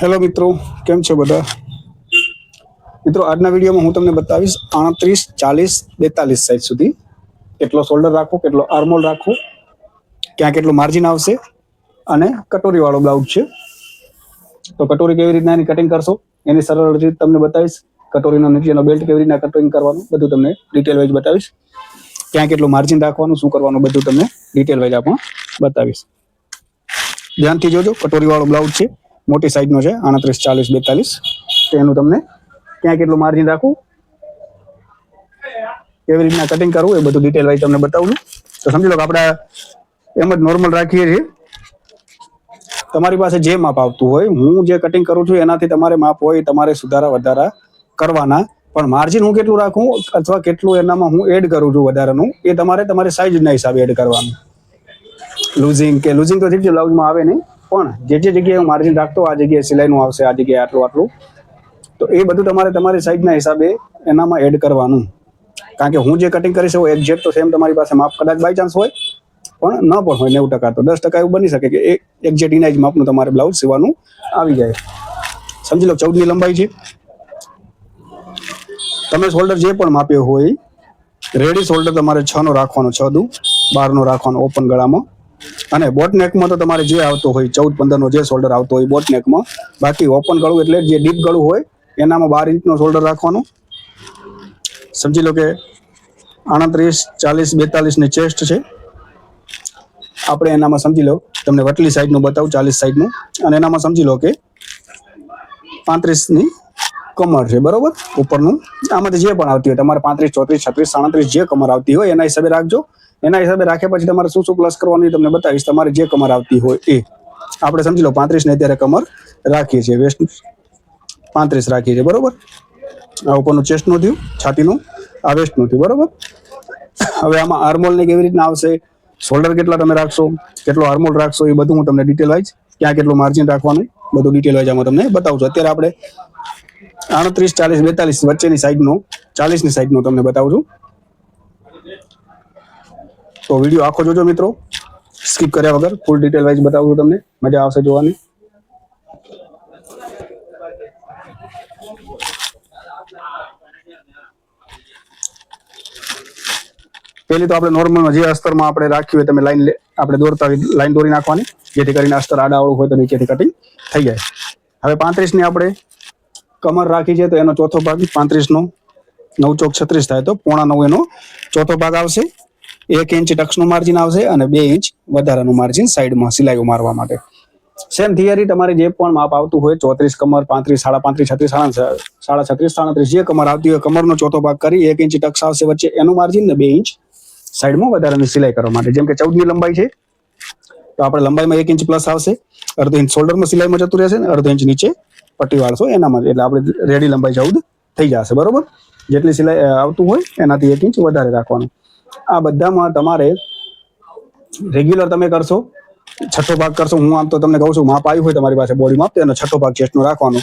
Hello મિત્રો, કેમ છો બધા? મિત્રો, આજના વિડીયોમાં હું તમને બતાવીશ આડત્રીસ ચાલીસ, બેતાલીસ સાઈઝ સુધી કેટલો શોલ્ડર રાખવો, કેટલો આર્મોલ રાખવો, ક્યાં કેટલું માર્જિન આવશે અને કટોરી વાળો બ્લાઉઝ છે. તો કટોરી કેવી રીતના એની કટિંગ કરશો? એની સરળ રીત તમને બતાવીશ. કટોરીનો નીચેનો બેલ્ટ કેવી રીતના કટિંગ કરવાનું, બધું તમને ડિટેલ વાઇઝ બતાવીશ. ક્યાં કેટલું માર્જિન રાખવાનું, શું કરવાનું, બધું તમને ડિટેલ વાઇઝ આપણે બતાવીશ. ધ્યાનથી જોજો કટોરી વાળો બ્લાઉઝ છે. મોટી સાઈઝનો છે આડત્રીસ ચાલીસ, બેતાલીસ. તો એનું તમને ક્યાં કેટલું માર્જિન રાખવું? કેવી રીતના કટિંગ કરવું એ બધું ડિટેલ વાઇઝ તમને બતાવું તો સમજી લો કે આપણે એમ જ નોર્મલ રાખીએ છીએ. તમારી પાસે જે માપ આવતું હોય, હું જે કટિંગ કરું છું એનાથી તમારે માપ હોય, તમારે સુધારા વધારા કરવાના. પણ માર્જિન હું કેટલું રાખું અથવા કેટલું એનામાં હું એડ કરું છું વધારાનું, એ તમારે તમારી સાઈઝના હિસાબે એડ કરવાનું. લૂઝિંગ કે લૂઝિંગ તો ઠીક બ્લાઉઝમાં આવે નહીં. પણ જે જે જગ્યાએ હું માર્જિન રાખતો આ જગ્યાએ સિલાઈનું આવશે, આ જગ્યાએ આટલું આટલું. તો એ બધું તમારે તમારી સાઈઝના હિસાબે એનામાં એડ કરવાનું. કારણ કે હું જે કટિંગ કરીશ એવું એક્ઝેક્ટ તો સેમ તમારી પાસે માપ કદાચ બાય ચાન્સ હોય, પણ ન પણ હોય નેવું ટકા તો. દસ ટકા એવું બની શકે કે એક્ઝેક્ટ ઇના જ માપનું તમારે બ્લાઉઝ સીવાનું આવી જાય. સમજી લો ચૌદની લંબાઈ છે. તમે શોલ્ડર જે પણ માપ્યો હોય રેડી શોલ્ડર તમારે છ નો રાખવાનો, છ દુ, બાર નો રાખવાનો ઓપન ગળામાં. અને બોટનેકમાં તો તમારે જે આવતો હોય, ચૌદ, પંદર નો જે શોલ્ડર આવતો હોય બોટનેકમાં બાકી ઓપન ગળું એટલે જે ડીપ ગળું હોય, એનામાં બાર ઇંચનો શોલ્ડર રાખવાનો. સમજી લો કે આડત્રીસ, ચાલીસ, બેતાલીસની ચેસ્ટ છે. આપણે એનામાં સમજી લો, તમને વટલી સાઈડનું બતાવું, ચાલીસ સાઈડનું અને એનામાં સમજી લો કે પાંત્રીસની કમર છે, બરોબર? ઉપરનું. આમાંથી જે પણ આવતી હોય, તમારે પાંત્રીસ, ચોત્રીસ, છત્રીસ, સાડત્રીસ જે કમર આવતી હોય, એના હિસાબે રાખજો. એના હિસાબે રાખ્યા પછી તમારે શું શું પ્લસ કરવાનું એ તમને બતાવીશ. તમારે જે કમર આવતી હોય એ. આપણે સમજી લો પાંત્રીસ ને અત્યારે કમર રાખીએ છીએ. વેસ્ટ પાંત્રીસ રાખીએ છીએ, બરોબર? આ ઉપરનું ચેસ્ટનું થયું, છાતીનું. આ વેસ્ટનું થયું, બરોબર? હવે આમાં હાર્મોલને કેવી રીતના આવશે? શોલ્ડર કેટલા તમે રાખશો? કેટલો આર્મોલ રાખશો? એ બધું હું તમને ડિટેલ વાઇઝ ક્યાં કેટલું માર્જિન રાખવાનું, બધું ડિટેલ વાઇઝ આમાં તમને બતાવું છું. અત્યારે આપણે આડત્રીસ, ચાલીસ, બેતાલીસ વચ્ચેની સાઈડનું ચાલીસની સાઈડનું તમને બતાવું છું. તો વીડિયો આખો જોજો મિત્રો. સ્કીપ કર્યા વગર ફૂલ ડિટેલ વાઇઝ બતાવું તમને. મજા આવશે જોવાની. પેલી તો આપણે નોર્મલમાં જે અસ્તરમાં આપણે રાખ્યું હોય તમે લાઈન આપણે દોરતા લાઈન દોરી નાખવાની. જેથી કરીને અસ્તર આડાવાળું હોય તો નીચેથી કટિંગ થઈ જાય. હવે પાંત્રીસની આપણે કમર રાખી છે તો એનો ચોથો ભાગ, પાંત્રીસનો નવ ચોક છત્રીસ થાય તો પોણા નવ એનો ચોથો ભાગ આવશે. એક ઇંચ ટક્સનું માર્જિન આવશે અને બે ઇંચ વધારાનું માર્જિન સાઈડમાં સિલાઈઓ મારવા માટે. સેમ થિયરી તમારે જે પણ માપ આવતું હોય, ચોત્રીસ કમર, પાંત્રીસ, સાડા પાંત્રીસ, છત્રીસ, સાડા છત્રીસ સાડત્રીસ જે કમર આવતી હોય, કમરનો ચોથો ભાગ કરી, એક ઇંચ ટક્સ આવશે વચ્ચે એનું માર્જિન ને બે ઇંચ સાઈડમાં વધારાની સિલાઈ કરવા માટે. જેમ કે ચૌદની લંબાઈ છે, તો આપણે લંબાઈમાં એક ઇંચ પ્લસ આવશે. અડધો ઇંચ શોલ્ડરમાં સિલાઈમાં જતું રહેશે ને અડધો ઇંચ નીચે પટ્ટી વાળશો એનામાં. એટલે આપણે રેડી લંબાઈ ચૌદ થઈ જશે, બરોબર? જેટલી સિલાઈ આવતું હોય, એનાથી એક ઇંચ વધારે રાખવાનું. આ બધામાં તમારે રેગ્યુલર તમે કરશો, છઠ્ઠો ભાગ કરશો, હું આમ તો તમને કહું છું, માપ આવ્યું હોય તમારી પાસે બોડી માપ એનો છઠ્ઠો ભાગ ચેસ્ટનો રાખવાનો.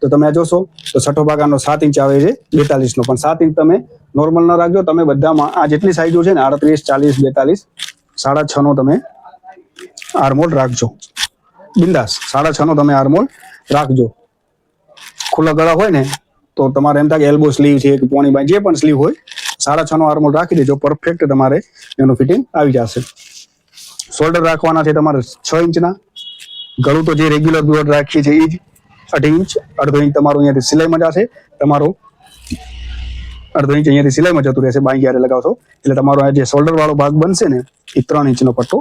તો તમે આ જોશો, તો છઠ્ઠો ભાગ આનો સાત ઇંચ આવે છે, બેતાલીસનો. પણ સાત ઇંચ તમે નોર્મલ ન રાખજો, તમે બધામાં આ જેટલી સાઈઝો છે ને, આડત્રીસ, ચાલીસ, બેતાલીસ, સાડા છ નો તમે આર્મોલ રાખજો. બિંદાસ, સાડા છ નો તમે આર્મોલ રાખજો. ખુલ્લા ગળા હોય ને, તો તમારે એમ થાય કે એલ્બો સ્લીવ છે કે પોણી બાય જે પણ સ્લીવ હોય સાડા છ નો આર્મોલ રાખી દેજો પરફેક્ટ તમારે એનું ફિટિંગ આવી જશે. શોલ્ડર રાખવાના છે તમારે છ ઇંચના. ગળું તો જે રેગ્યુલર દોડ રાખીએ છીએ, એ જ અઢી ઇંચ, અડધો ઇંચ તમારું અહીંયાથી સિલાઈમાં જશે. તમારો અડધો ઇંચ અહીંયાથી સિલાઈમાં જતું રહેશે, બાઈ જ્યારે લગાવશો. એટલે તમારો જે શોલ્ડર વાળો ભાગ બનશે ને, એ ત્રણ ઇંચનો પટ્ટો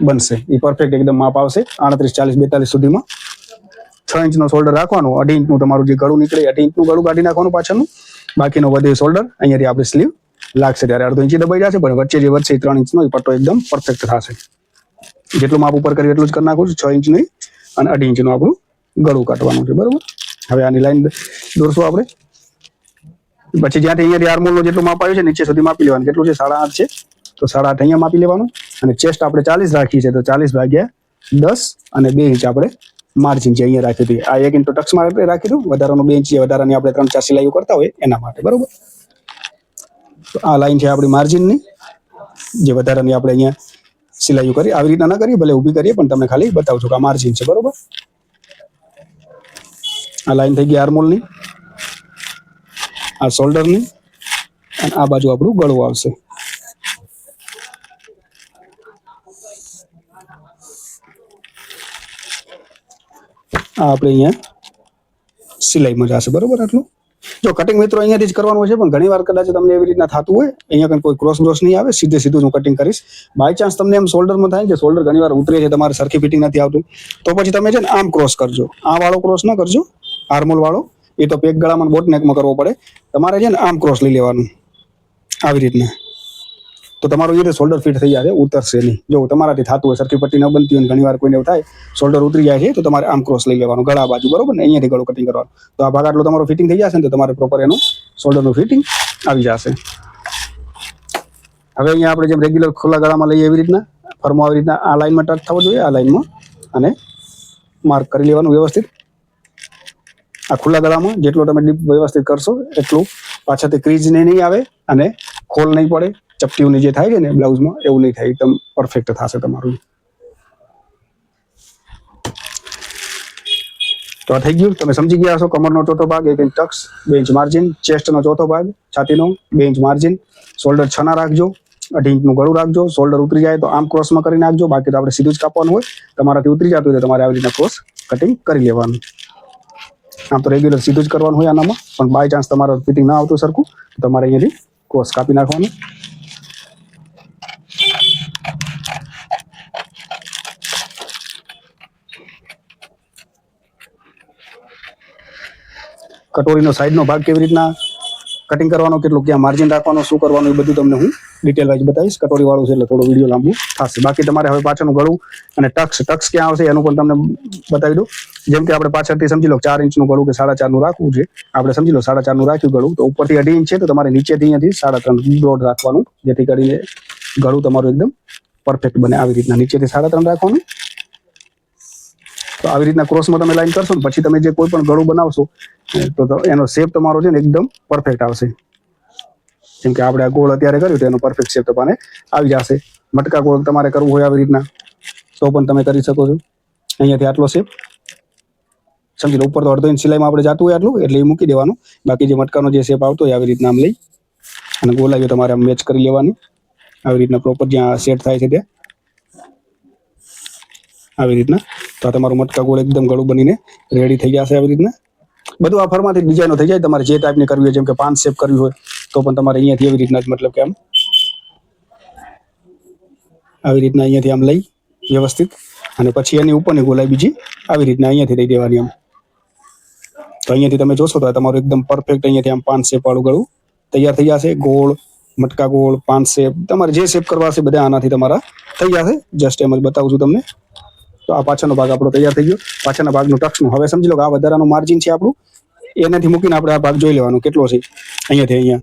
બનશે. એ પરફેક્ટ એકદમ માપ આવશે. આડત્રીસ, ચાલીસ, બેતાલીસ સુધીમાં છ ઇંચનો શોલ્ડર રાખવાનો. અઢી ઇંચનું તમારું જે ગળું નીકળે, અઢી ઇંચનું ગળું કાઢી નાખવાનું પાછળનું. બાકીનો વધે શોલ્ડર અહીંયાથી આપણે સ્લીવ લાગશે ત્યારે અડધો ઇંચી દબાઈ જશે, પણ વચ્ચે જે વચ્ચે ત્રણ ઇંચનો એ પટ્ટો એકદમ પરફેક્ટ થશે. જેટલું માપ ઉપર કર્યું એટલું જ કરી નાખું છું, છ ઇંચ નહીં, અને અઢી ઇંચનું આપણું ગળું કાઢવાનું છે, બરોબર? હવે આની લાઈન દોરશું આપણે. પછી જ્યાંથી અહીંયાથી આર્મોલનું જેટલું માપ આવ્યું છે, નીચે સુધી માપી લેવાનું. કેટલું છે? સાડા આઠ છે. તો સાડા આઠ અહીંયા માપી લેવાનું. અને ચેસ્ટ આપણે ચાલીસ રાખી છે, તો ચાલીસ ભાગ્યા દસ અને બે ઇંચ આપણે માર્જિન જે અહીંયા રાખી હતી. આ એક ઇંચ તો ટક્સ માટે રાખી દઉં. વધારાનું બે ઇંચ વધારાની આપણે ત્રણ ચાર સિલાઈઓ કરતા હોય એના માટે, બરોબર? આ લાઈન છે આપણી માર્જિનની. જે વધારાની આપણે અહીંયા સિલાઈઓ કરી, આવી રીતના ના કરીએ, ભલે ઊભી કરીએ, પણ તમને ખાલી બતાવું છું કે આ માર્જિન છે, બરોબર? આ લાઈન થઈ ગઈ આર્મોલની, આ શોલ્ડરની, અને આ બાજુ આપણું ગળું આવશે. આ આપણે અહીંયા સિલાઈમાં જશે બરોબર આટલું? જો કટિંગ મિત્રો અહીંયાથી જ કરવાનું છે, પણ ઘણી વાર કદાચ તમને એવી રીતના થતું હોય, અહીંયા કંઈ કોઈ ક્રોસ બ્રોસ નહીં આવે, સીધે સીધું હું કટિંગ કરીશ. બાય ચાન્સ તમને એમ શોલ્ડરમાં થાય કે શોલ્ડર ઘણી વાર ઉતરે છે, તમારે સરખી ફિટિંગ નથી આવતું, તો પછી તમે છે ને આમ ક્રોસ કરજો. આ વાળો ક્રોસ ન કરજો આર્મોલ વાળો. એ તો પેક ગળામાં બોટ નેકમાં કરવો પડે. તમારે છે ને આમ ક્રોસ લઈ લેવાનું, આવી રીતના. તો તમારો એ શોલ્ડર ફિટ થઈ જશે ઉતરશે નહીં. જો તમારાથી થતું હોય, સરખી પટ્ટી ન બનતી હોય ઘણી વાર કોઈને એવું થાય શોલ્ડર ઉતરી જાય છે, તો તમારે આમ ક્રોસ લઈ લેવાનું, ગળા બાજુ, બરોબર ને? અહીંયાથી ગળું કટિંગ કરવાનું. તો આ ભાગ આટલો તમારો ફિટિંગ થઈ જશે ને, તો તમારે પ્રોપર એનું શોલ્ડરનું ફિટિંગ આવી જશે. હવે અહીંયા આપણે જેમ રેગ્યુલર ખુલ્લા ગળામાં લઈએ એવી રીતના, ફરમો આવી રીતના, આ લાઈનમાં ટચ થવો જોઈએ, આ લાઈનમાં અને માર્ક કરી લેવાનું વ્યવસ્થિત. આ ખુલ્લા ગળામાં જેટલો તમે ડીપ વ્યવસ્થિત કરશો, એટલું પાછળથી ક્રીજ ને નહીં આવે અને ખોલ નહીં પડે. ચપટીઓની જે થાય છે ને બ્લાઉઝમાં, એવું નહીં થાય. એકદમ પરફેક્ટ થશે તમારું. તો આ થઈ ગયું. તમે સમજી ગયા હશો, કમરનો ચોથો ભાગ, એક ઇંચ ટક્સ બે ઇંચ માર્જિન ચેસ્ટનો ચોથો ભાગ, છાતીનો બે ઇંચ માર્જિન શોલ્ડર છના રાખજો, અઢી ઇંચનું ગળું રાખજો. શોલ્ડર ઉતરી જાય તો આમ ક્રોસમાં કરી નાખજો. બાકી તો આપણે સીધું જ કાપવાનું હોય. તમારાથી ઉતરી જતું હોય તો તમારે આવી રીતના ક્રોસ કટિંગ કરી લેવાનું. આમ તો રેગ્યુલર સીધું જ કરવાનું હોય આનામાં. પણ બાય ચાન્સ તમારે ફિટિંગ ના આવતું સરખું, તો તમારે અહીંયાથી ક્રોસ કાપી નાખવાનું. કટોરીનો સાઈડનો ભાગ કેવી રીતના કટિંગ કરવાનો, કેટલું ક્યાં માર્જિન રાખવાનું, શું કરવાનું, એ બધું તમને હું ડિટેલ વાઇઝ બતાવીશ. કટોરી વાળું છે એટલે થોડો વીડિયો લાંબુ થશે. બાકી તમારે હવે પાછળનું ગળું અને ટક્સ ટક્સ ક્યાં આવશે એનું પણ તમને બતાવી દઉં. જેમ કે આપણે પાછળથી સમજી લો ચાર ઇંચનું ગળું કે સાડા ચારનું રાખવું છે. આપણે સમજી લો સાડા ચારનું રાખ્યું ગળું, તો ઉપરથી અઢી ઇંચ છે, તો તમારે નીચેથી અહીંયાથી સાડા ત્રણ બ્રોડ રાખવાનું, જેથી કરીને ગળું તમારું એકદમ પરફેક્ટ બને. આવી રીતના નીચેથી સાડા ત્રણ રાખવાનું. તો આવી રીતના ક્રોસમાં તમે લાઈન કરશો ને પછી તમે જે કોઈ પણ ગળું બનાવશો તો એનો શેપ તમારો છે ને એકદમ પરફેક્ટ આવશે. જેમ કે આપણે આ ગોળ અત્યારે કર્યું તો એનો પરફેક્ટ શેપ તમારે આવી જશે. મટકા ગોળ તમારે કરવું હોય આવી રીતના, તો પણ તમે કરી શકો છો. અહીંયાથી આટલો શેપ સમજી ઉપર તો અડધો ઇંચ સિલાઈમાં આપણે જાતું હોય આટલું, એટલે એ મૂકી દેવાનું. બાકી જે મટકાનો જે શેપ આવતો હોય આવી રીતના આમ લઈ અને ગોલાઈઓ તમારે આમ મેચ કરી લેવાની. આવી રીતના પ્રોપર જ્યાં સેટ થાય છે ત્યાં. આવી રીતના. તો આ તમારું મટકા ગોળ એકદમ ગળું બનીને રેડી થઈ જશે આવી રીતના. બધું આ ફરમાંથી ડિઝાઇનો થઈ જાય. તમારે જે ટાઈપની કરવી હોય, જેમ કે પાન શેપ કરવી હોય, તો પણ તમારે અહીંયાથી એવી રીતના જ મતલબ કે આમ આવી રીતના અહીંયાથી આમ લઈ વ્યવસ્થિત. અને પછી એની ઉપરની ગોલાઈ બીજી આવી રીતના અહીંયાથી લઈ દેવાની આમ. તો અહીંયાથી તમે જોશો તો આ તમારું એકદમ પરફેક્ટ અહીંયાથી આમ પાન શેપ વાળું ગળું તૈયાર થઈ જશે. ગોળ, મટકા ગોળ, પાન શેપ તમારે જે શેપ કરવા હશે બધા આનાથી તમારા થઈ જશે. જસ્ટ એમ જ બતાવું છું તમને. તો આ પાછળનો ભાગ આપણો તૈયાર થઈ ગયો. પાછળના ભાગનું ટક્સનું. હવે સમજી લો કે આ વધારાનું માર્જિન છે આપણું. એનાથી મૂકીને આપણે આ ભાગ જોઈ લેવાનો. કેટલો છે? અહીંયાથી અહીંયા.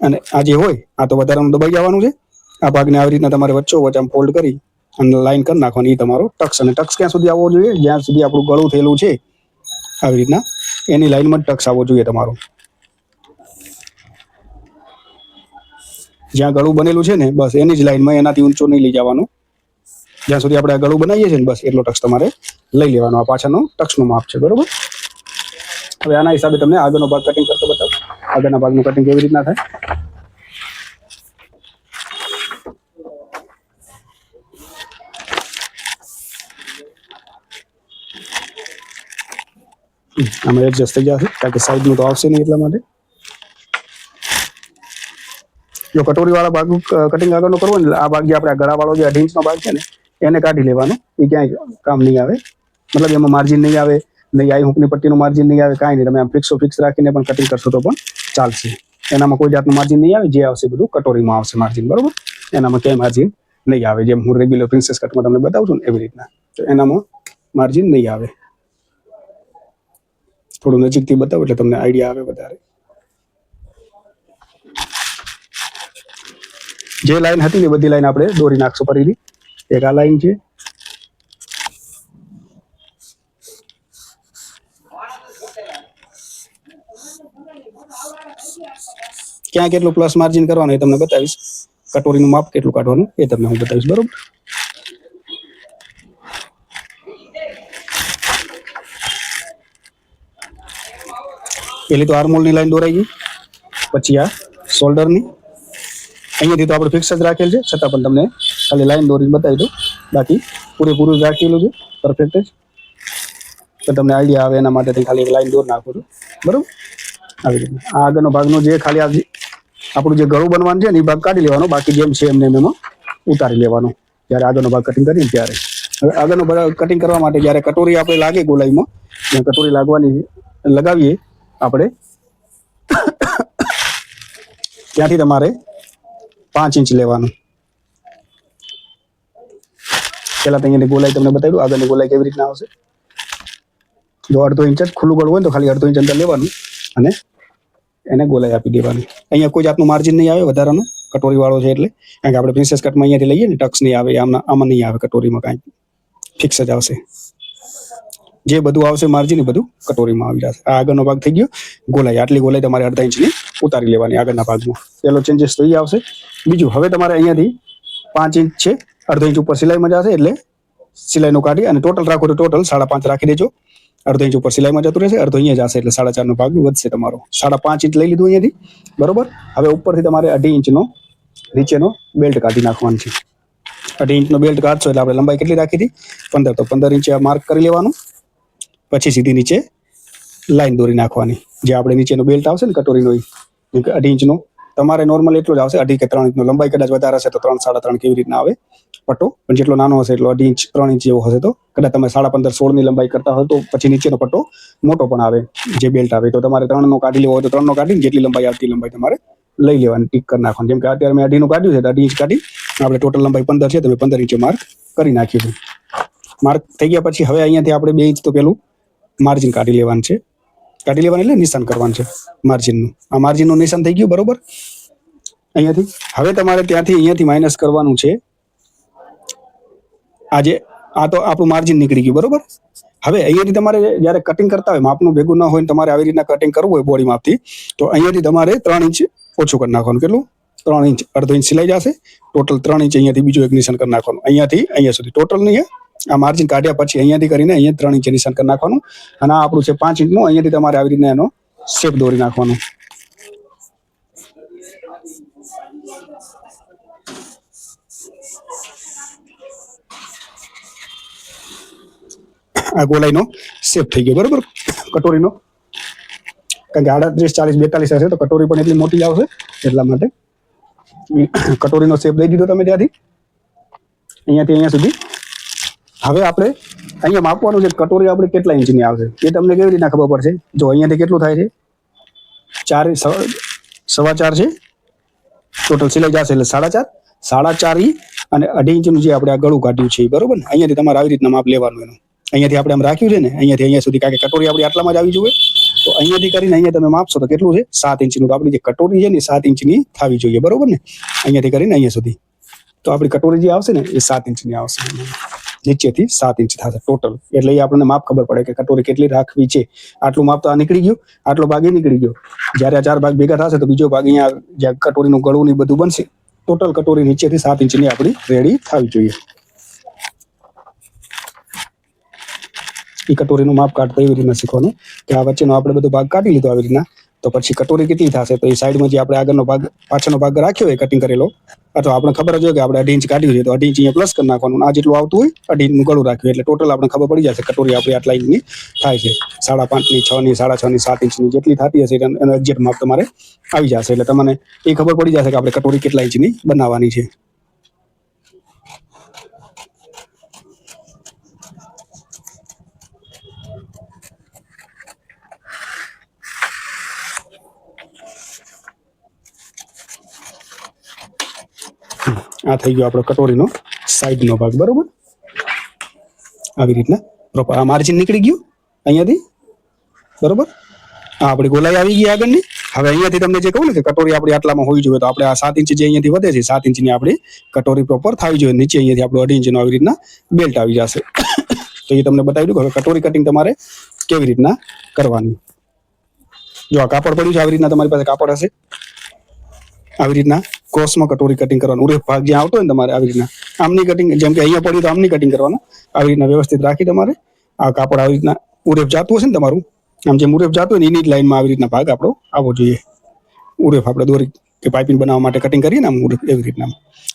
અને આ જે હોય, આ તો વધારાનું દબાઈ જવાનું છે. આ ભાગને આવી રીતના તમારે વચ્ચો વચ્ચે આમ ફોલ્ડ કરી અને લાઈન કરી નાખવાની એ તમારો ટક્સ. અને ટક્સ ક્યાં સુધી આવવો જોઈએ? જ્યાં સુધી આપણું ગળું થયેલું છે. આવી રીતના. એની લાઈનમાં જ ટક્સ આવવો જોઈએ તમારો. જ્યાં ગળું બનેલું છે ને, બસ એની જ લાઈનમાં એનાથી ઊંચો નહીં લઈ જવાનું. જ્યાં સુધી આપણે ગળું બનાવીએ છીએ ને બસ એટલો ટક્સ તમારે લઈ લેવાનો. આ પાછળનો ટક્સનું માપ છે, બરોબર? હવે આના હિસાબે તમને આગળનો ભાગ કટિંગ કરતો બતાવું. આગળના ભાગનું કટિંગ કેવી રીતના થાય? આમાં એડજસ્ટ થઈ જશે, કારણ કે સાઈડનું તો આવશે નહીં એટલા માટે. જો કટોરી વાળા ભાગ કટિંગ આગળનો કરવો ને, આ ભાગ જે આપણે આ ગળા વાળો જે અઢી ઇંચનો ભાગ છે ને એને કાઢી લેવાનું. એ ક્યાંય કામ નહીં આવે. મતલબ એમાં માર્જિન નહીં આવે, નહીં આઈ હુકની પટ્ટીનું માર્જિન નહીં આવે, કાંઈ નહીં. તમે આમ ફિક્સો ફિક્સ રાખીને પણ કટિંગ કરશો તો પણ ચાલશે. એનામાં કોઈ જાતનું માર્જિન નહીં આવે, જે આવશે બધું કટોરીમાં આવશે માર્જિન બરોબર? એનામાં ક્યાંય માર્જિન નહીં આવે. જેમ હું રેગ્યુલર પ્રિન્સેસ કટમાં તમને બતાવું છું ને એવી રીતના. તો એનામાં માર્જિન નહીં આવે. થોડું નજીકથી બતાવું એટલે તમને આઈડિયા આવે વધારે. જે લાઈન હતી ને બધી લાઈન આપણે દોરી નાખશું ફરીથી. એક આ લાઈન છે. ક્યાં કેટલું પ્લસ માર્જિન કરવાનું એ તમને બતાવીશ. કટોરીનું માપ કેટલું કાઢવાનું એ તમને હું બતાવીશ, બરોબર? પેલી તો આર્મોલની લાઈન દોરાઈ ગઈ. પછી આ શોલ્ડરની અહીંયાથી તો આપણે ફિક્સ જ રાખેલ છે, છતાં પણ તમને ખાલી લાઈન દોરીને બતાવી દઉં. બાકી પૂરેપૂરું રાખેલું છે પરફેક્ટ જ. તો તમને આઈડિયા આવે એના માટે ખાલી એક લાઈન દોર નાખું છું. બરાબર? આવી રીતે. આ આગળનો ભાગનો જે ખાલી આ આપણું જે ગળું બનવાનું છે ને, એ ભાગ કાઢી લેવાનો. બાકી જેમ છે એમને એમ ઉતારી લેવાનો. જ્યારે આગળનો ભાગ કટિંગ કરીને ત્યારે. હવે આગળનો ભાગ કટિંગ કરવા માટે જ્યારે કટોરી આપણે લાગે ગોલાઈમાં ત્યાં કટોરી લાગવાની લગાવીએ, આપણે ત્યાંથી તમારે પાંચ ઇંચ લેવાનું. પહેલા તો ગોલાઈ તમને બતાવી દઉં. આગળની ગોલાઈ કેવી રીતના આવશે. જો અડધો ઇંચ જ ખુલ્લું ગળું હોય તો ખાલી અડધો ઇંચ અંદર લેવાનું અને એને ગોલાઈ આપી દેવાની. અહીંયા કોઈ જાતનું માર્જિન નહીં આવે, વધારાનું. કટોરી વાળો છે એટલે. કારણ કે આપણે પ્રિન્સેસ કટમાં અહીંયાથી લઈએ ને, ટક્સ નહીં આવે, આમાં આમાં નહીં આવે કટોરીમાં કાંઈ. ફિક્સ જ આવશે. જે બધું આવશે માર્જિન એ બધું કટોરીમાં આવી જશે. આ આગળનો ભાગ થઈ ગયો. ગોલાઈ, આટલી ગોલાઈ તમારે અડધા ઇંચની ઉતારી લેવાની આગળના ભાગમાં. પેલો ચેન્જીસ એ આવશે. બીજું, હવે તમારે અહીંયાથી પાંચ ઇંચ છે, અડધો ઇંચ ઉપર સિલાઈમાં જશે એટલે સિલાઈનું કાઢી અને ટોટલ રાખો તો ટોટલ સાડા પાંચ રાખી દેજો. અડધો ઇંચ ઉપર સિલાઈમાં જતું રહેશે, અડધો અહીંયા જશે એટલે સાડા ચારનો ભાગ વધશે તમારો. સાડા પાંચ ઇંચ લઈ લીધું અહીંયાથી. બરોબર? હવે ઉપરથી તમારે અઢી ઇંચનો, નીચેનો બેલ્ટ કાઢી નાખવાનો છે. અઢી ઇંચનો બેલ્ટ કાઢશો એટલે આપણે લંબાઈ કેટલી રાખી હતી? પંદર. તો પંદર ઇંચ માર્ક કરી લેવાનું. પછી સીધી નીચે લાઈન દોરી નાખવાની. જે આપણે નીચેનો બેલ્ટ આવશે ને કટોરીનો કે અઢી ઇંચનો, તમારે નોર્મલ એટલો જ આવશે, અઢી કે ત્રણ ઇંચનો. લંબાઈ કદાચ વધારે હશે તો ત્રણ, સાડા ત્રણ કેવી રીતના આવે. પટ્ટો, પણ જેટલો નાનો હશે એટલો અઢી ઇંચ, ત્રણ ઇંચ જેવો હશે તો. કદાચ તમે સાડા પંદર, સોળની લંબાઈ કરતા હોય તો પછી નીચેનો પટ્ટો મોટો પણ આવે, જે બેલ્ટ આવે. તો તમારે ત્રણનો કાઢી લેવો હોય તો ત્રણનો કાઢીને જેટલી લંબાઈ આવતી લંબાઈ તમારે લઈ લેવાની, ટીક કરી નાખવાની. જેમ કે અત્યારે મેં અઢીનું કાઢ્યું છે તો અઢી ઇંચ કાઢી, આપણે ટોટલ લંબાઈ પંદર છે, તો પંદર ઇંચે માર્ક કરી નાખ્યું છે. માર્ક થઈ ગયા પછી હવે અહીંયાથી આપણે બે ઇંચ તો પેલું માર્જિન કાઢી લેવાનું છે. કાઢી લેવાનું એટલે નિશાન કરવાનું છે માર્જિનનું. આ માર્જિનનું નિશાન થઈ ગયું, બરોબર? અહીંયાથી. હવે તમારે ત્યાંથી અહીંયાથી માઇનસ કરવાનું છે. આજે આ તો આપણું માર્જિન નીકળી ગયું, બરોબર? હવે અહીંયાથી તમારે જ્યારે કટિંગ કરતા હોય, માપનું ભેગું ન હોય તમારે આવી રીતના કટિંગ કરવું હોય બોડી માપથી, તો અહીંયાથી તમારે ત્રણ ઇંચ ઓછું કરી નાખવાનું. કેટલું? ત્રણ ઇંચ, અડધો ઇંચ સિલાઈ જશે. ટોટલ ત્રણ ઇંચ અહીંયાથી બીજું એક નિશાન કરી નાખવાનું. અહીંયાથી, અહીંયા સુધી. ટોટલ નહીં. આ માર્જિન કાઢ્યા પછી અહીંયાથી કરીને અહીંયા ત્રણ ઇંચ નિશાન કરી નાખવાનું. અને આ આપણું છે પાંચ ઇંચનું, અહીંયાથી તમારે આવી રીતના એનો શેપ દોરી નાખવાનો. આ ગોલાઈનો શેપ થઈ ગયો, બરોબર? કટોરીનો. કારણ કે આડત્રીસ ચાલીસ બેતાલીસ હશે, તો કટોરી પણ એટલી મોટી આવશે એટલા માટે. કટોરીનો શેપ દઈ દીધો તમે ત્યાંથી. અહીંયાથી અહીંયા સુધી હવે આપણે અહીંયા માપવાનું છે, કટોરી આપણે કેટલા ઇંચની આવશે? એ તમને કેવી રીતના ખબર પડશે? જો અહીંયાથી કેટલું થાય છે? ચાર સવા- ચાર છે? ટોટલ સિલાઈ જશે એટલે સાડા ચાર? સાડા ચાર અને અઢી ઇંચનું જે આપણે આ ગળું કાઢ્યું છે બરોબર ને? અહીંયાથી તમારે આવી રીતના માપ લેવાનું એનું. અહીંયાથી આપણે આમ રાખ્યું છે ને, અહીંયાથી અહીંયા સુધી કારણ કે કટોરી આપણી આટલામાં જ આવી જોઈએ તો અહીંયાથી કરીને અહીંયા તમે માપશો તો કેટલું છે? સાત ઇંચનું. તો આપણી જે કટોરી છે ને સાત ઇંચની થવી જોઈએ, બરોબર ને? અહીંયાથી કરીને અહીંયા સુધી. તો આપણી કટોરી જે આવશે ને, એ સાત ઇંચની આવશે. નીચેથી સાત ઇંચ થશે ટોટલ એટલે એ આપણને માપ ખબર પડે કે કટોરી કેટલી રાખવી છે. આટલું માપ તો આ નીકળી ગયું, આટલો ભાગ એ નીકળી ગયો. જ્યારે આ ચાર ભાગ ભેગા થશે તો બીજો ભાગ અહીંયા જ્યાં કટોરીનું ગળું ને બધું બનશે ટોટલ કટોરી નીચેથી સાત ઇંચની આપણી રેડી થવી જોઈએ. એ કટોરીનું માપ કાઢતા એવી રીતના શીખવાનું કે આ વચ્ચેનો આપણે બધો ભાગ કાઢી લીધો આવી રીતના. તો પછી કટોરી કેટલી થશે? તો એ સાઈડમાં જે આપણે આગળનો ભાગ, પાછળનો ભાગ રાખ્યો હોય કટિંગ કરેલો. અથવા આપણે ખબર જ હોય કે આપણે અઢી ઇંચ કાઢ્યું છે, તો અઢી ઇંચ અહીંયા પ્લસ કરી નાખવાનું. આ જેટલું આવતું હોય, અઢી ઇંચનું ગળું રાખ્યું. એટલે ટોટલ આપણે ખબર પડી જશે કટોરી આપણી આટલા ઇંચની થાય છે. સાડા પાંચની છ ની સાડા છ ની સાત ઇંચની જેટલી થતી હશે, એનો એક્ઝેક્ટ માપ તમારે આવી જશે. એટલે તમને એ ખબર પડી જશે કે આપણે કટોરી કેટલા ઇંચની બનાવવાની છે. આ થઈ ગયો આપણો કટોરીનો સાઈડનો ભાગ, બરોબર? આવી રીતના. પ્રોપર આ માર્જિન નીકળી ગયું અહીંયાથી, બરોબર? આ આપણી ગોલાઈ આવી ગઈ આગળની. હવે અહીંયાથી તમને જે કહું ને કે કટોરી આપણી આટલામાં હોવી જોઈએ, તો આપણે આ સાત ઇંચ જે અહીંયાથી વધે છે, સાત ઇંચની આપણી કટોરી પ્રોપર થવી જોઈએ. નીચે અહીંયાથી આપણું અઢી ઇંચનો આવી રીતના બેલ્ટ આવી જશે. તો એ તમને બતાવી દઉં હવે કટોરી કટિંગ તમારે કેવી રીતના કરવાની. જો આ કાપડ પડ્યું છે, આવી રીતના તમારી પાસે કાપડ હશે. આવી રીતના ક્રોસમાં કટોરી કટિંગ કરવાનું. ઉરે ભાગ જ્યાં આવતો હોય ને તમારે આવી રીતના. આમની કટિંગ જેમ કે અહીંયા પડ્યું તો આમની કટિંગ કરવાનું. આવી રીતના વ્યવસ્થિત રાખી તમારે. આ કાપડ આવી રીતના ઉરેફ જાતું હશે ને તમારું. આમ જેમ ઉરેફ જાતું હોય ને એની જ લાઈનમાં આવી રીતના ભાગ આપણો આવવો જોઈએ. ઉરેફ આપણે દોરી કે પાઇપિંગ બનાવવા માટે કટિંગ કરીએ ને આમ ઉરેફ એવી રીતના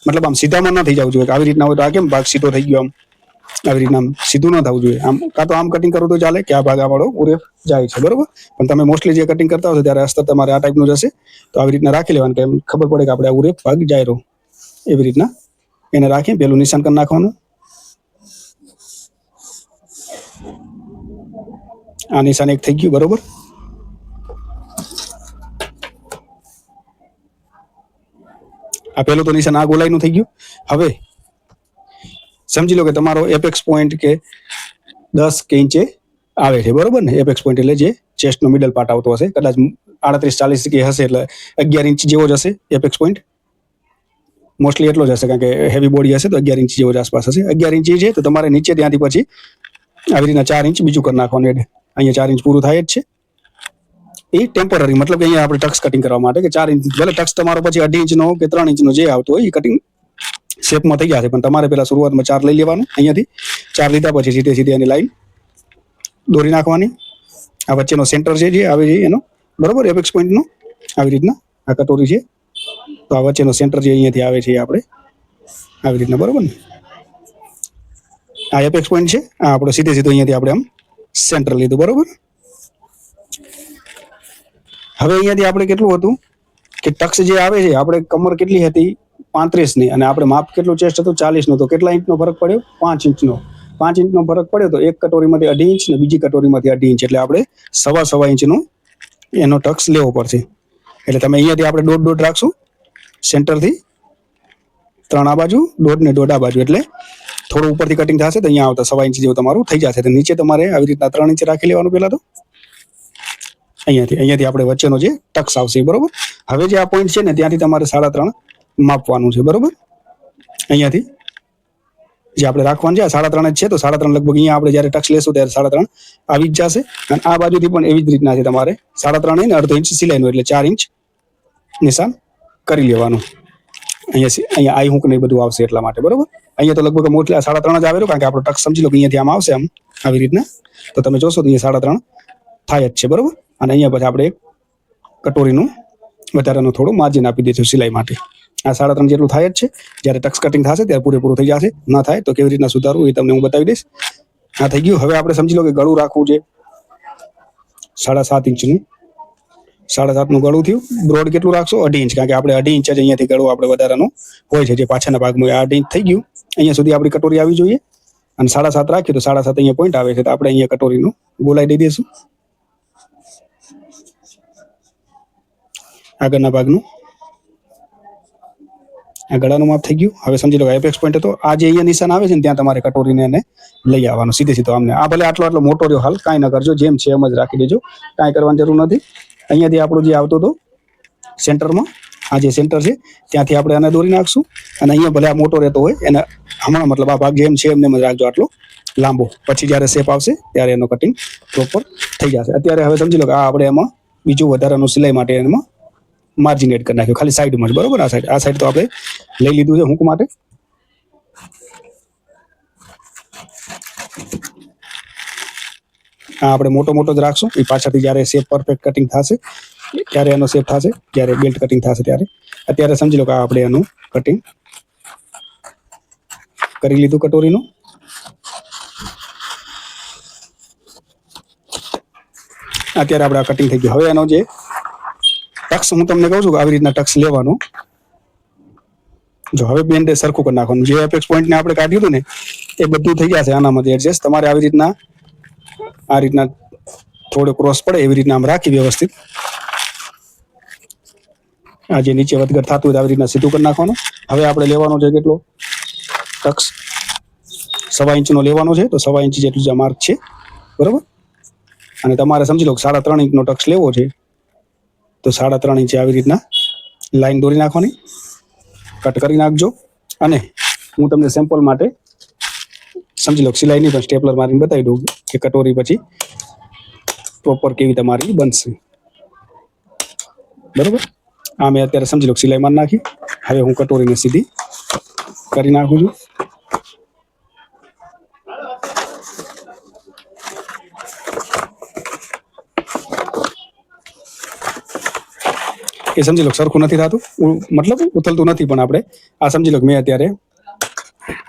મતલબ આમ સીધામાં ન થઈ જવું જોઈએ. આવી રીતના હોય તો આ કેમ ભાગ સીધો થઈ ગયો આમ? આવી રીતના સીધું ન થવું જોઈએ. આમ કાં તો આમ કટિંગ કરો તો ચાલે કે આ ભાગ આવાળો પૂરે જાય છે, બરોબર? પણ તમે મોસ્ટલી જે કટિંગ કરતા હશો ત્યારે અસ્તર તમારે આ ટાઈપનું જશે તો આવી રીતના રાખી લેવાનું કે એમ ખબર પડે કે આપણે આ ઉરે ભાગ જાય રહ્યો. એવી રીતના એને રાખી પેલું નિશાન કરી નાખવાનું. આ નિશાન એક થઈ ગયું, બરોબર? આ પેલું તો નિશાન આ ગોલાઈનું થઈ ગયું. હવે સમજી લો કે તમારો એપેક્સ પોઈન્ટ કે દસ કે ઇંચે આવે છે, બરોબર ને? એપેક્સ પોઈન્ટ એટલે જે ચેસ્ટનો મિડલ પાર્ટ આવતો હશે, કદાચ આડત્રીસ, ચાલીસ કે હશે એટલે અગિયાર ઇંચ જેવો જ હશે એપેક્સ પોઈન્ટ મોસ્ટલી એટલો જ હશે, કારણ કે હેવી બોડી હશે તો અગિયાર ઇંચ જેવો જ આસપાસ હશે. અગિયાર ઇંચ છે, તો તમારે નીચે ત્યાંથી પછી આવી રીતના ચાર ઇંચ બીજું કરી નાખવાનું એડ અહીંયા ચાર ઇંચ પૂરું થાય જ છે. એ ટેમ્પરરી મતલબ કે અહીંયા આપણે ટક્સ કટિંગ કરવા માટે કે ચાર ઇંચ, ભલે ટક્સ તમારો પછી અઢી ઇંચનો કે ત્રણ ઇંચનો જે આવતો હોય, એ કટિંગ શેપમાં થઈ ગયા છે. પણ તમારે પહેલાં શરૂઆતમાં ચાર લઈ લેવાનું અહીંયાથી. ચાર લીધા પછી સીધે સીધી એની લાઈન દોરી નાખવાની. આ વચ્ચેનો સેન્ટર છે જે, આવે છે એનો. બરોબર? એપેક્સ પોઈન્ટનો આવી રીતના. આ કટોરી છે. તો આ વચ્ચેનો સેન્ટર જે અહીંયાથી આવે છે આપણે આવી રીતના, બરોબર ને? આ એપેક્સ પોઈન્ટ છે. આ આપણે સીધે સીધો અહીંયાથી આપણે આમ સેન્ટર લીધું, બરોબર? હવે અહીંયાથી આપણે કેટલું હતું? કે ટક્સ જે આવે છે, આપણે કમર કેટલી હતી? પાંત્રીસની અને આપણે માપ કેટલું ચેસ્ટ હતું? ચાલીસનું તો કેટલા ઇંચનો ફરક પડ્યો? પાંચ ઇંચનો. પાંચ ઇંચનો ફરક પડ્યો તો એક કટોરીમાંથી અઢી ઇંચ ને બીજી કટોરીમાંથી અઢી ઇંચ. એટલે આપણે સવા સવા ઇંચનો એનો ટક્સ લેવો પડશે. એટલે તમે અહીંયાથી આપણે દોઢ દોઢ રાખશું. સેન્ટરથી ત્રણ આ બાજુ, દોઢ ને દોઢ આ બાજુ. એટલે થોડું ઉપરથી કટિંગ થશે તો અહીંયા આવતા સવા ઇંચ જેવું તમારું થઈ જશે. તો નીચે તમારે આવી રીતના ત્રણ ઇંચ રાખી લેવાનું પહેલાં તો. અહીંયાથી અહીંયાથી આપણે વચ્ચેનો જે ટક્સ આવશે. બરોબર? હવે જે આ પોઈન્ટ છે ને, ત્યાંથી તમારે સાડા ત્રણ માપવાનું છે, બરોબર? અહીંયાથી જે આપણે રાખવાનું છે, આ સાડા ત્રણ જ છે, તો સાડા ત્રણ લગભગ અહીંયા આપણે જ્યારે ટક્સ લેશું ત્યારે સાડા ત્રણ આવી જ જશે. અને આ બાજુથી પણ એવી જ રીતના છે તમારે સાડા ત્રણ ને અડધો ઇંચ સિલાઈનું એટલે ચાર ઇંચ નિશાન કરી લેવાનું. અહીંયા અહીંયા આઈ હુંક ને બધું આવશે એટલા માટે, બરોબર? અહીંયા તો લગભગ મોટલા સાડા ત્રણ જ આવેલું, કારણ કે આપણો ટક્સ સમજી લો કે અહીંયાથી આમ આવશે આમ, આવી રીતના. તો તમે જોશો તો અહીંયા સાડા ત્રણ થાય જ છે, બરોબર? અને અહીંયા પછી આપણે એક કટોરીનું વધારાનું થોડું માર્જિન આપી દઈશું સિલાઈ માટે. આ સાડા ત્રણ જેટલું થાય જ છે. જ્યારે ટક્સ કટિંગ થશે ત્યારે પૂરેપૂરું થઈ જશે. ના થાય તો કેવી રીતના સુધારવું એ તમને હું બતાવી દઈશ. આ થઈ ગયું. હવે આપણે સમજી લો કે ગળું રાખવું છે. સાડા સાત ઇંચનું. સાડા સાતનું ગળું થયું. બ્રોડ કેટલું રાખશો? અઢી ઇંચ. કારણ કે આપણે અઢી ઇંચ જ અહીંયાથી ગળું આપણે વધારાનું હોય છે. જે પાછળના ભાગમાં અઢી ઇંચ થઈ ગયું. અહીંયા સુધી આપણી કટોરી આવી જોઈએ. અને સાડા સાત રાખીએ તો સાડા સાત અહીંયા પોઈન્ટ આવે છે. તો આપણે અહીંયા કટોરીનું ગોલાઈ દઈ દઈશું. આગળના ભાગનું. આ ગળાનું માપ થઈ ગયું. હવે સમજી લો એપેક્સ પોઈન્ટ હતો. આ જે અહીંયા નિશાન આવે છે ને ત્યાં તમારે કટોરીને એને લઈ આવવાનું, સીધે સીધો આમને. આ ભલે આટલો આટલો મોટો રહ્યો, હાલ કાંઈ ન કરજો, જેમ છે એમ જ રાખી દેજો. કાંઈ કરવાની જરૂર નથી. અહીંયાથી આપણું જે આવતો હતો, સેન્ટરમાં, આ જે સેન્ટર છે, ત્યાંથી આપણે આને દોરી નાખશું. અને અહીંયા ભલે આ મોટો રહેતો હોય, એને હમણાં મતલબ આ ભાગ જેમ છે એમને એમ રાખજો આટલો લાંબો. પછી જ્યારે શેપ આવશે, ત્યારે એનો કટિંગ પ્રોપર થઈ જશે. અત્યારે હવે સમજી લો કે આ આપણે એમાં બીજું વધારાનું સિલાઈ માટે એમાં માર્જિન એડ કરી નાખ્યું. ખાલી સાઈડમાં જ, બરોબર? આ સાઈડ આ સાઈડ તો આપણે લઈ લીધું છે હુંક માટે. આ આપણે મોટો મોટો જ રાખશું. એ પાછળથી જ્યારે શેપ પરફેક્ટ કટિંગ થશે, ત્યારે એનો શેપ થશે. જ્યારે બેલ્ટ કટિંગ થશે ત્યારે. અત્યારે સમજી લો કે આપણે એનું કટિંગ કરી લીધું કટોરીનું. અત્યારે આપણે આ કટિંગ થઈ ગયું. હવે એનો જે ટક્સ હું તમને કહું છું કે આવી રીતના ટક્સ લેવાનું. જો હવે બેન્ડે સરખું કરી નાખવાનું. જે એપેક્સ પોઈન્ટ ને આપણે કાઢ્યું હતું ને, એ બધું થઈ ગયા છે. આનામાંથી એડજસ્ટ તમારે આવી રીતના, આ રીતના થોડો ક્રોસ પડે, એવી રીતના આમ રાખી વ્યવસ્થિત. આ જે નીચે વધઘટ થતું હોય આવી રીતના સીધું કરી નાખવાનું. હવે આપણે લેવાનો છે કેટલો? ટક્સ સવા ઇંચનો લેવાનો છે, તો સવા ઇંચ જેટલું જ માર્ક છે. બરોબર? અને તમારે સમજી લો સાડા ત્રણ ઇંચનો ટક્સ લેવો છે. તો સાડા ત્રણ ઇંચે આવી રીતના લાઈન દોરી નાખવાની. કટ કરી નાખજો. અને હું તમને સેમ્પલ માટે સમજી લો સિલાઈની પણ સ્ટેપલર મારીને બતાવી દઉં કે કટોરી પછી પ્રોપર કેવી તમારી બનશે. બરોબર? આ મેં અત્યારે સમજી લો સિલાઈમાં સિલાઈ મારી નાખી. હવે હું કટોરીને સીધી કરી નાખું છું. એ સમજી લો, સરખું નથી થતું. મતલબ ઉથલતું નથી પણ આપણે. આ સમજી લો મેં અત્યારે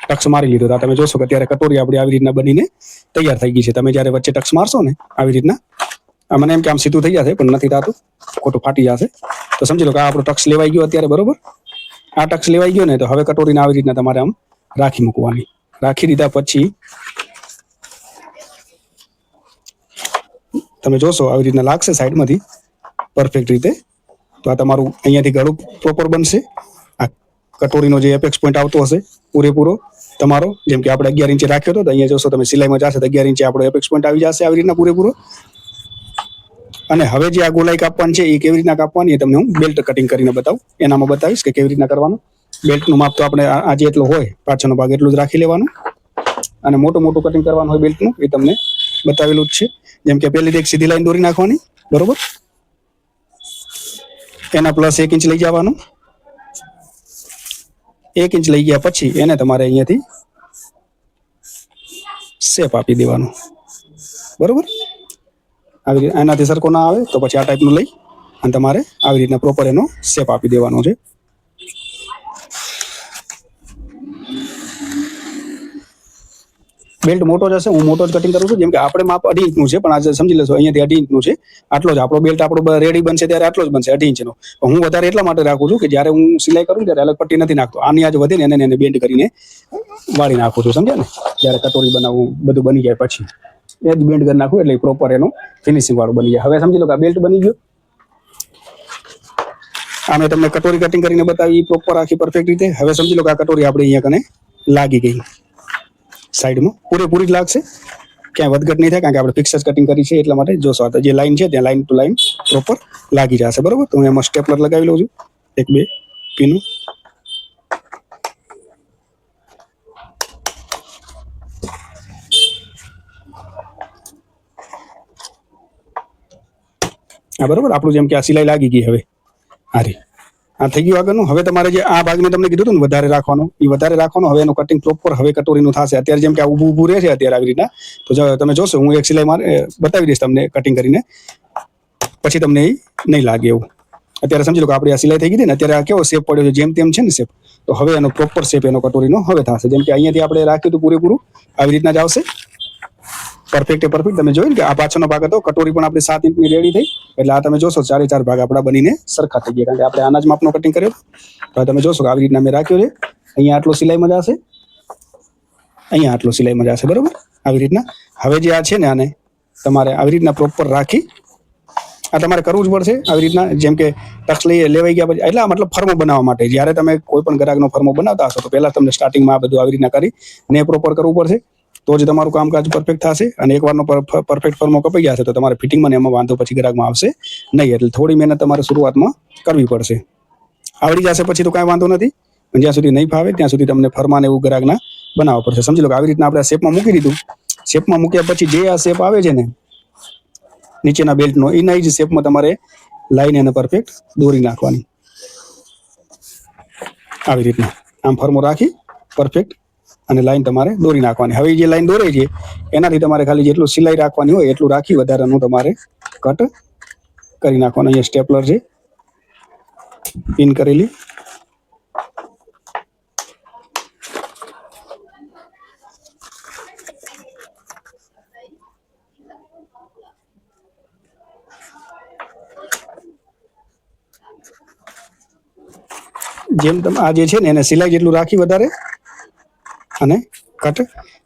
ટક્સ મારી લીધો તો તમે જોશો કે અત્યારે કટોરી આપણી આવી રીતના બનીને તૈયાર થઈ ગઈ છે. તમે જ્યારે વચ્ચે ટક્સ મારશો ને આવી રીતના મને એમ કે આમ સીધું થઈ જશે પણ નથી થતું. ખોટું ફાટી જશે. તો સમજી લો કે આ આપણો ટક્સ લેવાઈ ગયો અત્યારે, બરોબર? આ ટક્સ લેવાઈ ગયો ને તો હવે કટોરીને આવી રીતના તમારે આમ રાખી મૂકવાની. રાખી દીધા પછી તમે જોશો આવી રીતના લાગશે સાઈડમાંથી. પરફેક્ટ રીતે. તો આ તમારું અહીંયાથી ગળું પ્રોપર બનશે. આ કટોરીનો જે એપેક્સ પોઈન્ટ આવતો હશે, પૂરેપૂરો તમારો. જેમ કે આપણે અગિયાર ઇંચે રાખ્યો હતો, તો અહીંયા જોશો તમે સિલાઈમાં જશે તો અગિયાર ઇંચે આપણો એપેક્સ પોઈન્ટ આવી જશે આવી રીતના પૂરેપૂરો. અને હવે જે આ ગોલાઈ કાપવાની છે, એ કેવી રીતના કાપવાની એ તમને હું બેલ્ટ કટિંગ કરીને બતાવું. એનામાં બતાવીશ કે કેવી રીતના કરવાનું. બેલ્ટનું માપ તો આપણે આજે એટલું હોય, પાછળનો ભાગ એટલું જ રાખી લેવાનું. અને મોટું મોટું કટિંગ કરવાનું હોય બેલ્ટનું એ તમને બતાવેલું જ છે. જેમ કે પહેલી એક સીધી લાઈન દોરી નાખવાની, બરોબર? એના પ્લસ એક ઇંચ લઈ જવાનું. એક ઇંચ લઈ ગયા પછી એને તમારે અહીંયાથી શેપ આપી દેવાનું. બરોબર? આવી રીતે એનાથી સરખો ના આવે તો પછી આ ટાઈપનું લઈ અને તમારે આવી રીતના પ્રોપર એનો શેપ આપી દેવાનો છે. બેલ્ટ મોટો જશે હું મોટો જ કટિંગ કરું છું, જેમ કે આપણે માપ અઢી ઇંચનું છે, પણ આજે સમજી લેશો, અહીંયાથી અઢી ઇંચનું છે, આટલો જ. આપણો બેલ્ટ આપણો રેડી બનશે ત્યારે આટલો જ બનશે, અઢી ઇંચનો. હું વધારે એટલા માટે રાખું છું કે જ્યારે હું સિલાઈ કરું ત્યારે અલગ પટ્ટી નથી નાખતો. આની આજ વધે ને એને એને બેન્ડ કરીને વાળી નાખું છું, સમજ્યા ને? જ્યારે કટોરી બનાવવું બધું બની જાય પછી. એ જ બેન્ડ કરી નાખું એટલે પ્રોપર એનું ફિનિશિંગ વાળું બની જાય. હવે સમજી લો કે આ બેલ્ટ બની ગયો. આ મેં તમને કટોરી કટિંગ કરીને બતાવી પ્રોપર આખી પરફેક્ટ રીતે. હવે સમજી લો કે આ કટોરી આપણે અહીંયા કને લાગી ગઈ. સાઈડમાં. પૂરેપૂરી જ લાગશે. ક્યાંય વધઘટ નહીં થાય, કારણ કે આપણે ફિક્સ કટિંગ કરી છે, એટલા માટે જોશો તો જે લાઈન છે, ત્યાં લાઈન ટુ લાઈન પ્રોપર લાગી જશે. બરોબર? તો હું એમાં સ્ટેપલર લગાવી લઉં છું. એક, બે, પીનું. હા, બરોબર? આપણું જેમ કે આ સિલાઈ લાગી ગઈ હવે. હારી. આ થઈ ગયું આગળનું. હવે તમારે જે આ ભાગ મેં તમને કીધું હતું વધારે રાખવાનો, એ વધારે રાખવાનો, હવે એનું કટિંગ પ્રોપર હવે કટોરીનું થશે. અત્યારે જેમ કે આ ઊભું ઊભું રહે છે અત્યારે આવી રીતના, તો તમે જોશો, હું એક સિલાઈ મારે બતાવી દઈશ તમને કટિંગ કરીને. પછી તમને એ નહીં લાગે એવું. અત્યારે સમજી લો કે આપણી આ સિલાઈ થઈ ગઈ ને, અત્યારે આ કેવો શેપ પડ્યો છે, જેમ તેમ છે ને શેપ તો હવે એનો પ્રોપર શેપ એનો કટોરીનો હવે થશે. જેમ કે અહીંયાથી આપણે રાખ્યું હતું પૂરેપૂરું, આવી રીતના જ આવશે. પરફેક્ટ પરફેક્ટ તમે જોયું કે આ પાછળનો ભાગ હતો, કટોરી પણ આપણી સાત ઇંચની રેડી થઈ. એટલે આ તમે જોશો, ચારે ચાર ભાગ આપણા બનીને સરખા થઈ ગયા. કારણ કે આપણે અનાજ માપનો કટિંગ કર્યો તો તમે જોશો કે આવી રીતના મેં રાખ્યો છે. અહીંયા આટલો સિલાઈમાં જશે અહીંયા આટલો સિલાઈમાં જશે બરોબર? આવી રીતના. હવે જે આ છે ને આને તમારે આવી રીતના પ્રોપર રાખી. આ તમારે કરવું જ પડશે આવી રીતના. જેમ કે ટક્સ લઈ લેવાઈ ગયા પછી. એટલે મતલબ ફર્મો બનાવવા માટે. જ્યારે તમે કોઈ પણ ગ્રાહકનો ફર્મો બનાવતા હશો, તો પહેલા તમને સ્ટાર્ટિંગમાં આ બધું આવી રીતના કરી ને પ્રોપર કરવું પડશે. તો જ તમારું કામકાજ પરફેક્ટ થશે અને એકવારનો પરફેક્ટ ફર્મો કપાઈ છે, તો તમારે ફિટિંગમાં એમાં વાંધો પછી ગ્રાહકમાં આવશે નહીં. એટલે થોડી મહેનત તમારે શરૂઆતમાં કરવી પડશે. આવડી જશે પછી તો કાંઈ વાંધો નથી. પણ જ્યાં સુધી નહીં ફાવે, ત્યાં સુધી તમને ફરમાન એવું ગ્રાહકના બનાવવા પડશે. સમજી લો કે આવી રીતના આપણે શેપમાં મૂકી દીધું. શેપમાં મૂક્યા પછી જે આ શેપ આવે છે ને, નીચેના બેલ્ટનો, એના જ શેપમાં તમારે લાઈન એને પરફેક્ટ દોરી નાખવાની. આવી રીતના. આમ ફર્મો રાખી પરફેક્ટ અને લાઈન તમારે દોરી નાખવાની. હવે જે લાઈન દોરે છે, એનાથી તમારે ખાલી જેટલું સિલાઈ રાખવાની હોય એટલું રાખી વધારાનું તમારે કટ કરી નાખવાનું. અહીંયા સ્ટેપલર છે. પિન કરેલી. જેમ તમે આ જે છે ને, એને સિલાઈ જેટલું રાખી વધારે અને કટ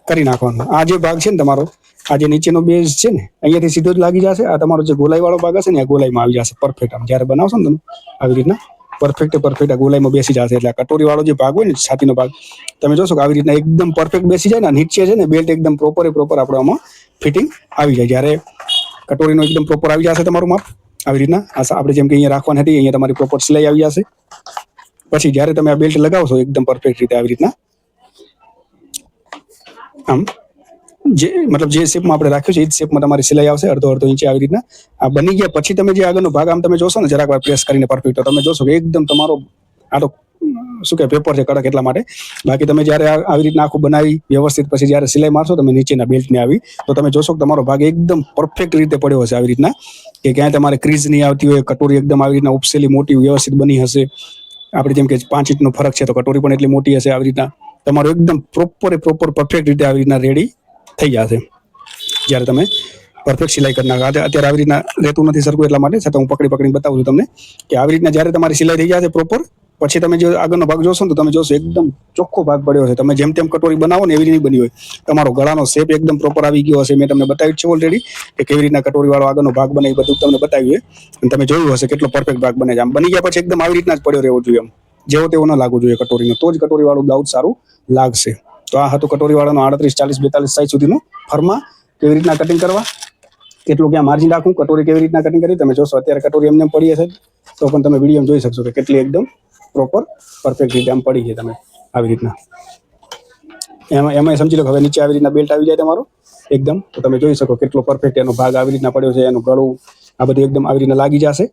કરી નાખવાનો. આ જે ભાગ છે ને તમારો, આ જે નીચેનો બેઝ છે ને, અહીંયાથી સીધો જ લાગી જશે. આ તમારો જે ગોલાઈ વાળો ભાગ હશે ને, આ ગોલાઈમાં આવી જશે પરફેક્ટ આમ. જ્યારે બનાવશો ને તમે, આવી રીતના પરફેક્ટ પરફેક્ટ આ ગોલાઈમાં બેસી જશે. એટલે આ કટોરી વાળો જે ભાગ હોય ને, છાતીનો ભાગ, તમે જોશો કે આવી રીતના એકદમ પરફેક્ટ બેસી જાય ને નીચે છે ને બેલ્ટ એકદમ પ્રોપર પ્રોપર આપણે આમાં ફિટિંગ આવી જાય. જ્યારે કટોરીનો એકદમ પ્રોપર આવી જશે તમારું માપ, આવી રીતના આપણે જેમ કે અહીંયા રાખવાની હતી, અહીંયા તમારી પ્રોપર સિલાઈ આવી જશે. પછી જ્યારે તમે આ બેલ્ટ લગાવશો, એકદમ પરફેક્ટ રીતે આવી રીતના આમ, જે, મતલબ જે શેપમાં આપણે રાખ્યું છે, એ જ શેપમાં તમારી સિલાઈ આવશે, અડધો અડધો ઇંચે આવી રીતના. આ બની ગયા પછી તમે જે આગળનો ભાગ, આમ તમે જોશો ને, જરાક વાર પ્રેસ કરીને પરફેક્ટ, તો તમે જોશો કે એકદમ તમારો, આ તો શું કે પેપર છે કડક એટલા માટે. બાકી તમે જ્યારે આવી રીતના આખું બનાવી, વ્યવસ્થિત પછી જ્યારે સિલાઈ મારશો, તમે નીચેના બેલ્ટને આવી, તો તમે જોશો કે તમારો ભાગ એકદમ પરફેક્ટ રીતે પડ્યો હશે આવી રીતના. કે ક્યાંય તમારે ક્રીઝ નહીં આવતી હોય, કટોરી એકદમ આવી રીતના ઉપસેલી, મોટી, વ્યવસ્થિત બની હશે. આપણે જેમ કે પાંચ ઇંચનો ફરક છે, તો કટોરી પણ એટલી મોટી હશે આવી રીતના. તમારું એકદમ પ્રોપર પ્રોપર પરફેક્ટ રીતે આવી રીતના રેડી થઈ જશે જ્યારે તમે પરફેક્ટ સિલાઈ કરી નાખો. અત્યારે આવી રીતના રહેતું નથી સરખું એટલા માટે, છતાં હું પકડી પકડીને બતાવું છું તમને કે આવી રીતના જ્યારે તમારી સિલાઈ થઈ જશે પ્રોપર પછી તમે જો આગળનો ભાગ જોશો ને તો તમે જોશો એકદમ ચોખ્ખો ભાગ પડ્યો છે. તમે જેમ તેમ કટોરી બનાવો ને એવી રીતે બની હોય. તમારો ગળાનો શેપ એકદમ પ્રોપર આવી ગયો હશે. મેં તમને બતાવ્યું છે ઓલરેડી કે કેવી રીતના કટોરી વાળો આગળનો ભાગ બને એ બધું તમને બતાવ્યું અને તમે જોયું હશે કેટલો પરફેક્ટ ભાગ બને છે. આમ બની ગયા પછી એકદમ આવી રીતના જ પડ્યો રહેવો જોઈએ એમ જેવો તેવો ન લાગવું જોઈએ કટોરીનો. તો જ કટોરી વાળું બ્લાઉઝ સારું લાગશે. તો આ હતું કટોરી વાળાનો આડત્રીસ, ચાલીસ, બેતાલીસ સાઈઝ સુધીનું ફરમાં. કેવી રીતના કટિંગ કરવા? કેટલું ક્યાં માર્જિન રાખવું? કટોરી કેવી રીતના કટિંગ કરી તમે જોશો, અત્યારે કટોરી એમને એમ પડી હશે. તો પણ તમે વીડિયો જોઈ શકશો કે કેટલી એકદમ પ્રોપર પરફેક્ટ રીતે આમ પડી છે તમે આવી રીતના. એમાં એમાં સમજી લો હવે નીચે આવી રીતના બેલ્ટ આવી જાય તમારો. એકદમ. તો તમે જોઈ શકો કેટલો પરફેક્ટ એનો ભાગ આવી રીતના પડ્યો છે, એનું ગળું આ બધું એકદમ આવી રીતના લાગી જશે.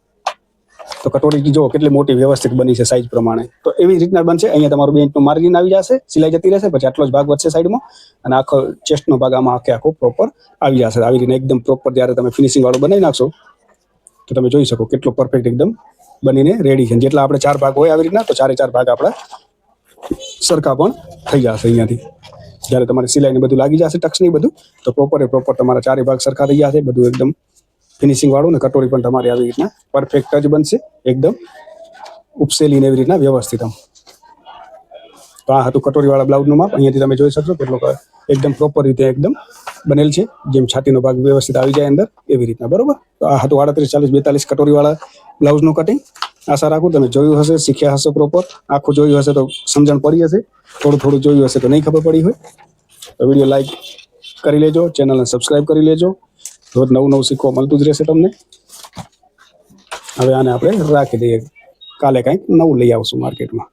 તો કટોરી જો કેટલી મોટી વ્યવસ્થિત બની છે સાઈઝ પ્રમાણે. તો એવી રીતના બનશે. અહીંયા તમારું બે ઇંચનું માર્જિન આવી જશે, સિલાઈ જતી રહેશે, પછી આટલો જ ભાગ વધશે સાઈડમાં અને આખો ચેસ્ટનો ભાગ આમાં આખે આખો પ્રોપર આવી જશે. આવી રીતના એકદમ પ્રોપર જ્યારે તમે ફિનિશિંગ વાળું બનાવી નાખશો, તો તમે જોઈ શકો કેટલો પરફેક્ટ એકદમ બનીને રેડી છે. જેટલા આપણે ચાર ભાગ હોય આવી રીતના, તો ચારે ચાર ભાગ આપણા સરખા પણ થઈ જશે અહીંયાથી. જ્યારે તમારે સિલાઈને બધું લાગી જશે, ટક્સ નહીં બધું, તો પ્રોપર એ પ્રોપર તમારા ચારે ભાગ સરખા થઈ જશે, બધું એકદમ ફિનિશિંગ વાળું ને કટોરી પણ તમારી આવી રીતના પરફેક્ટ જ બનશે, એકદમ ઉપસેલી ને એવી રીતના વ્યવસ્થિત આમ. તો આ હતું કટોરીવાળા બ્લાઉઝનું માપ. અહીંયાથી તમે જોઈ શકશો કેટલો એકદમ પ્રોપર રીતે એકદમ બનેલ છે. જેમ છાતીનો ભાગ વ્યવસ્થિત આવી જાય અંદર, એવી રીતના, બરોબર? તો આ હતું આડત્રીસ ચાલીસ બેતાલીસ કટોરીવાળા બ્લાઉઝનું કટિંગ આશા રાખું તમે જોયું હશે, શીખ્યા હશે પ્રોપર આખું જોયું હશે તો સમજણ પડી હશે. થોડું થોડું જોયું હશે તો નહીં ખબર પડી હોય. તો વીડિયો લાઈક કરી લેજો ચેનલને સબસ્ક્રાઇબ કરી લેજો. રોજ નવું નવું શીખવા મળતું જ રહેશે તમને. હવે આને આપણે રાખી દઈએ. કાલે કંઈક નવું લઈ આવશું માર્કેટમાં